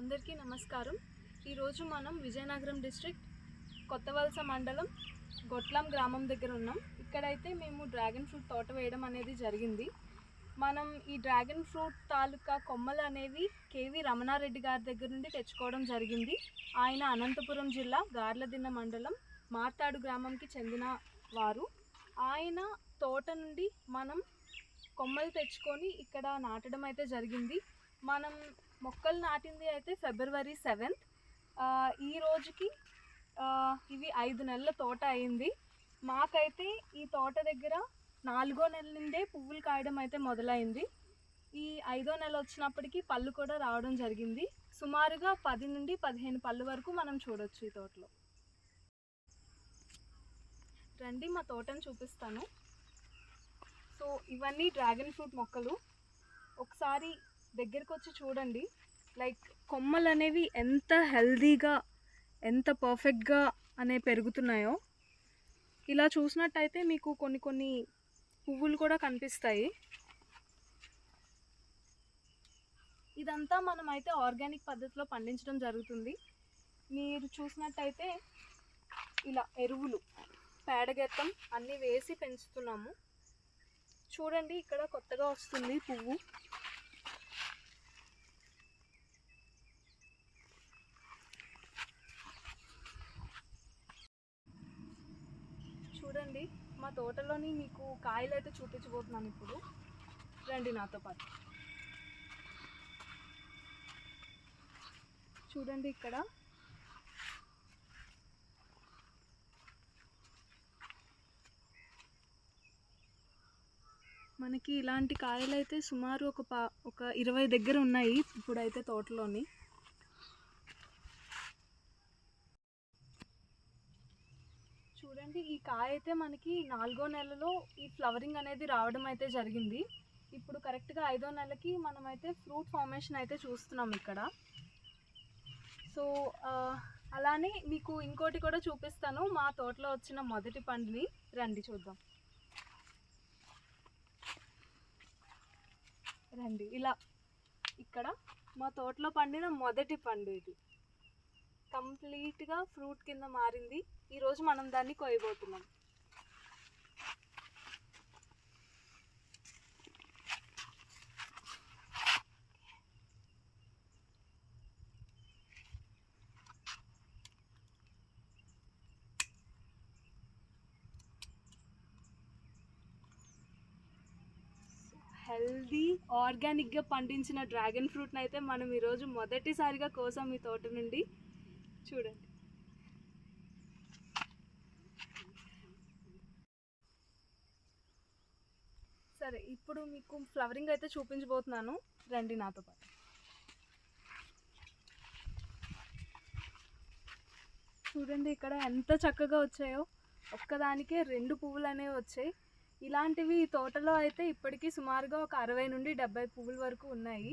అందరికీ నమస్కారం. ఈరోజు మనం విజయనగరం డిస్ట్రిక్ట్ కొత్తవలస మండలం గొట్లం గ్రామం దగ్గర ఉన్నాం. ఇక్కడైతే మేము డ్రాగన్ ఫ్రూట్ తోట వేయడం అనేది జరిగింది. మనం ఈ డ్రాగన్ ఫ్రూట్ తాలూకా కొమ్మలు అనేవి కేవి రమణారెడ్డి గారి దగ్గర నుండి తెచ్చుకోవడం జరిగింది. ఆయన అనంతపురం జిల్లా గార్లదిన్న మండలం మార్తాడు గ్రామంకి చెందిన వారు. ఆయన తోట నుండి మనం కొమ్మలు తెచ్చుకొని ఇక్కడ నాటడం అయితే జరిగింది. మనం మొక్కలు నాటింది అయితే ఫిబ్రవరి సెవెంత్. ఈ రోజుకి ఇవి ఐదు నెలల తోట అయింది. మాకైతే ఈ తోట దగ్గర నాలుగో నెల నుండే పువ్వులు కాయడం అయితే మొదలైంది. ఈ ఐదో నెల వచ్చినప్పటికీ పళ్ళు కూడా రావడం జరిగింది. సుమారుగా పది నుండి పదిహేను పళ్ళు వరకు మనం చూడొచ్చు ఈ తోటలో. రండి మా తోటను చూపిస్తాను. సో ఇవన్నీ డ్రాగన్ ఫ్రూట్ మొక్కలు. ఒకసారి దగ్గరికి వచ్చి చూడండి. లైక్ కొమ్మలు అనేవి ఎంత హెల్దీగా ఎంత పర్ఫెక్ట్గా అనే పెరుగుతున్నాయో. ఇలా చూసినట్టయితే మీకు కొన్ని కొన్ని పువ్వులు కూడా కనిపిస్తాయి. ఇదంతా మనం అయితే ఆర్గానిక్ పద్ధతిలో పండించడం జరుగుతుంది. మీరు చూసినట్టయితే ఇలా ఎరువులు పేడగెత్తం అన్నీ వేసి పెంచుతున్నాము. చూడండి ఇక్కడ కొత్తగా వస్తుంది పువ్వు చూడండి మా తోటలోని మీకు కాయలు అయితే చూపించబోతున్నాను ఇప్పుడు. రండి నాతో పాటు. చూడండి ఇక్కడ. మనకి ఇలాంటి కాయలు అయితే సుమారు ఒక పా ఒక ఇరవై దగ్గర ఉన్నాయి ఇప్పుడైతే తోటలోని. చూడండి ఈ కాయ అయితే మనకి నాలుగో నెలలో ఈ ఫ్లవరింగ్ అనేది రావడం అయితే జరిగింది. ఇప్పుడు కరెక్ట్గా ఐదో నెలకి మనమైతే ఫ్రూట్ ఫార్మేషన్ అయితే చూస్తున్నాం ఇక్కడ. సో అలానే మీకు ఇంకోటి కూడా చూపిస్తాను. మా తోటలో వచ్చిన మొదటి పండుని రండి చూద్దాం. రండి ఇలా. ఇక్కడ మా తోటలో పండిన మొదటి పండు ఇది. కంప్లీట్గా ఫ్రూట్ కింద మారింది. ఈరోజు మనం దాన్ని కొయ్యబోతున్నాం. హెల్దీ ఆర్గానిక్గా పండించిన డ్రాగన్ ఫ్రూట్ని అయితే మనం ఈరోజు మొదటిసారిగా కోసం ఈ తోట నుండి. చూడండి. సరే ఇప్పుడు మీకు ఫ్లవరింగ్ అయితే చూపించబోతున్నాను. రండి నాతో పాటు. చూడండి ఇక్కడ ఎంత చక్కగా వచ్చాయో. ఒక్కదానికే రెండు పువ్వులు అనేవి వచ్చాయి. ఇలాంటివి తోటలో అయితే ఇప్పటికీ సుమారుగా ఒక అరవై నుండి డెబ్బై పువ్వుల వరకు ఉన్నాయి.